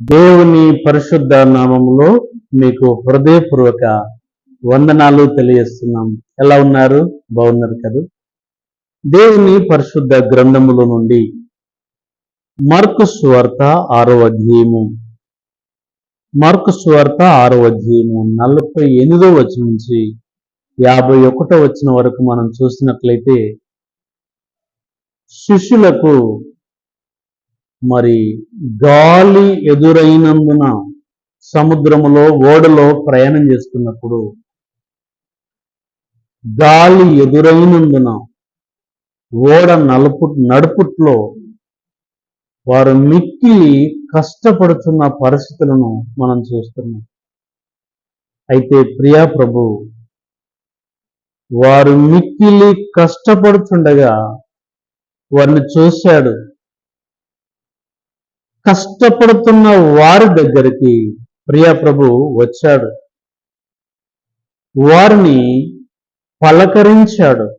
దేవుని పరిశుద్ధ నామములో మీకు హృదయపూర్వక వందనాలు తెలియజేస్తున్నాం. ఎలా ఉన్నారు? బాగున్నారు కదా? దేవుని పరిశుద్ధ గ్రంథముల నుండి మార్కు స్వార్త ఆరో అధ్యాయము. మార్కు స్వార్త ఆరో అధ్యాయము నలభై ఎనిమిదో వచ్చిన నుంచి యాభై ఒకటో వచ్చిన వరకు మనం చూసినట్లయితే శిష్యులకు మరి గాలి ఎదురైనందున సముద్రములో ఓడలో ప్రయాణం చేస్తున్నప్పుడు గాలి ఎదురైనందున ఓడ నలుపు నడుపుట్లో వారు మిక్కిలి కష్టపడుతున్న పరిస్థితులను మనం చూస్తున్నాం. అయితే ప్రియా ప్రభు వారు మిక్కిలి కష్టపడుతుండగా వారిని చూశాడు. కష్టపడుతున్న వారి దగ్గరికి ప్రియాప్రభు వచ్చాడు. వారిని పలకరించాడు.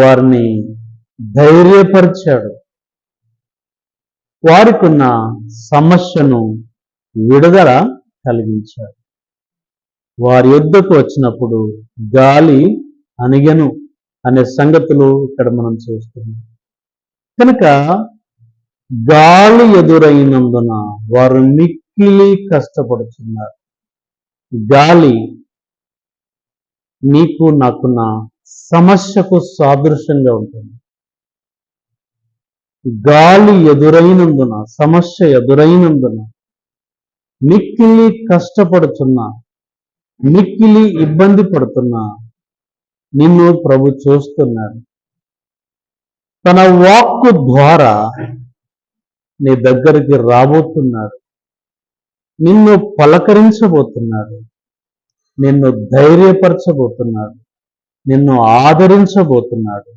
వారిని ధైర్యపరిచాడు. వారికున్న సమస్యను విడుదల కలిగించాడు. వారి యుద్ధకు వచ్చినప్పుడు గాలి అనిగను అనే సంగతులు ఇక్కడ మనం చూస్తున్నాం. కనుక గాలి ఎదురైనందున వారు మిక్కిలి కష్టపడుతున్నారు. గాలి నీకు నాకున్న సమస్యకు సాదృశ్యంగా ఉంటుంది. గాలి ఎదురైనందున సమస్య ఎదురైనందున మిక్కిలి కష్టపడుతున్నా మిక్కిలి ఇబ్బంది పడుతున్నా నిన్ను ప్రభు చూస్తున్నాడు. తన వాక్కు ద్వారా నీ దగ్గరికి రాబోతున్నాడు నిన్ను పలకరించబోతున్నాడు నిన్ను ధైర్యపరచబోతున్నాడు నిన్ను ఆదరించబోతున్నాడు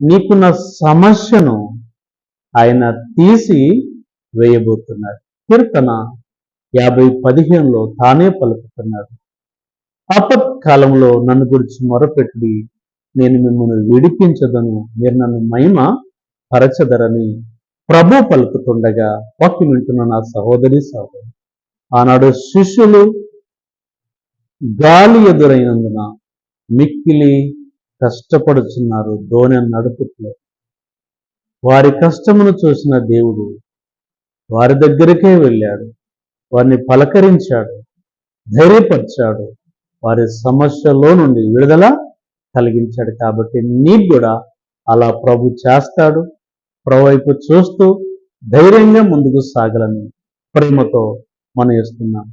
నీకున్న సమస్యను ఆయన తీసి వేయబోతున్నాడు కీర్తన యాభై పదిహేనులో తానే పలుకుతున్నాడు. ఆపత్కాలంలో నన్ను గురించి మొరపెట్టి నేను మిమ్మల్ని విడిపించదను. మీరు నన్ను మహిమ పరచదరని ప్రభు పలుకుతుండగా వాక్యం వింటున్న నా సహోదరి సహోదరు ఆనాడు శిష్యులు గాలి ఎదురైనందున మిక్కిలి కష్టపడుచున్నారు దోణె నడుపుట్లో వారి కష్టమును చూసిన దేవుడు వారి దగ్గరికే వెళ్ళాడు. వారిని పలకరించాడు ధైర్యపరిచాడు. వారి సమస్యలో నుండి విడుదల కలిగించాడు కాబట్టి నీకు కూడా అలా ప్రభు చేస్తాడు. ప్రవైపు వైపు చూస్తూ ధైర్యంగా ముందుకు సాగలని ప్రేమతో మనం ఇస్తున్నాం